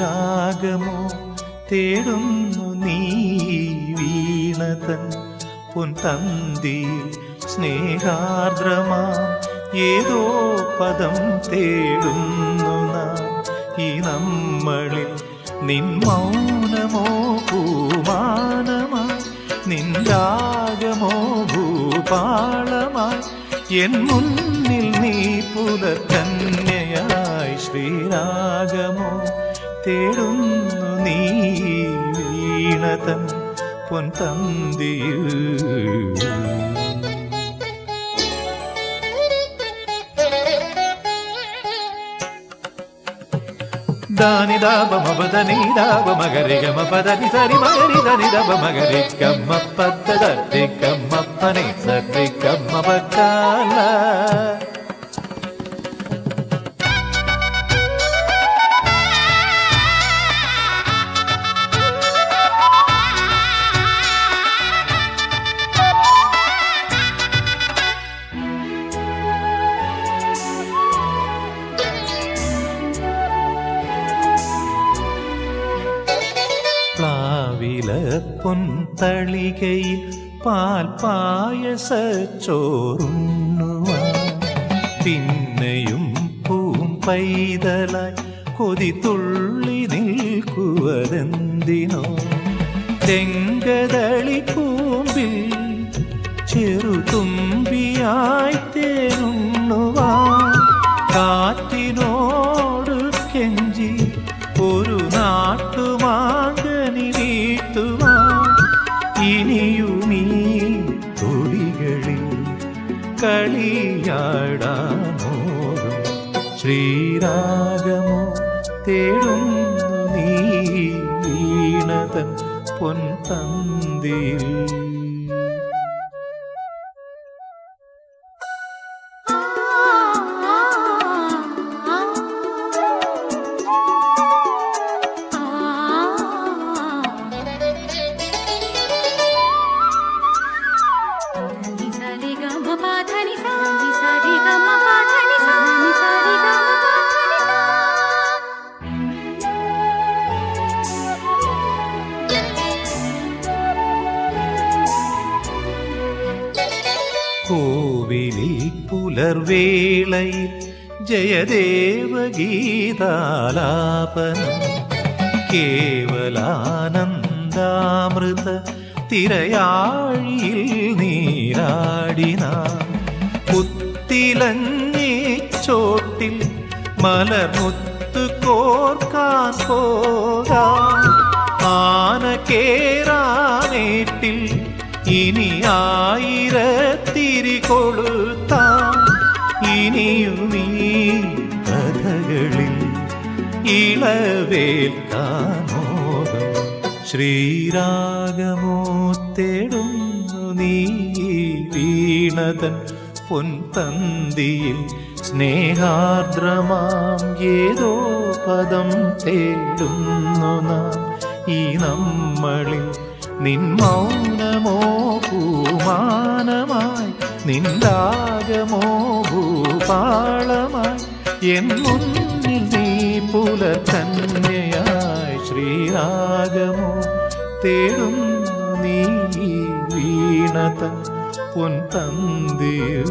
ശ്രീരാഗമോ തേടുന്നു നീ വീണതൻ. തന്തി സ്നേഹാർദ്രമാ. ഏതോ പദം തേടുന്നു നാം. ഈ നമ്മളിൽ നിൻ മൗനമോ പൂമാനമായി നിൻ രാഗമോ ഭൂപാളമായി എൻ മുന്നിൽ നീ പുലർക്കന്യയായി ശ്രീരാഗമോ. തേടുന്നു നീ വീണതൻ പൊൻതന്തിയിൽ దాని దాబ మబదని దాబ మగరి గమ పదని సరి మగరి దని దబ మగరి కమ్మ పద్ద దరి కమ్మ పని సరి కమ్మ పక్కాల പൊൻതളികയിൽ പാൽ പായസ ചോറുണ്ണുവാൻ പിന്നെയും പൂം പൈതലായി കൊതി തുള്ളി നിൽക്കുവതെന്തിനോ. തെങ്കതളി കൂമ്പിൽ ചെറുതുമ്പിയായി ശ്രീരാഗമോ തേടുന്നു നീ വീണതൻ പൊൻതന്തിയിൽ. കോവിലിൽ പുലർവേളയിൽ ജയദേവ ഗീതാലാപനം കേവലാനന്ദാമൃത തിരയാഴിയിൽ നീരാടിന പുത്തിലഞ്ഞി ചോട്ടിൽ മലർമുത്ത് കോർക്കാൻ പോകാം ആന കേറാനേട്ടിൽ ഇനി ആയിരത്തിരി കൊളുത്താം. ഇനിയുമീ കഥകളിൽ ഇളവേൽക്കാനോദം ശ്രീരാഗമോ തേടുന്നു നീ വീണതൻ പൊൻതന്തിയിൽ സ്നേഹാർദ്രമാം ഏതോ പദം തേടുന്നു നാം. ഈ നമ്മളിൽ നിൻ മൗനമോ പൂമാനമായി നിന്ദാഗമോ ഭൂപാളമായി എൻ മുന്നിൽ നീ പുലകന്യയായി ശ്രീരാഗമോ തേടും നീ വീണതൻ പൊൻതന്തിയിൽ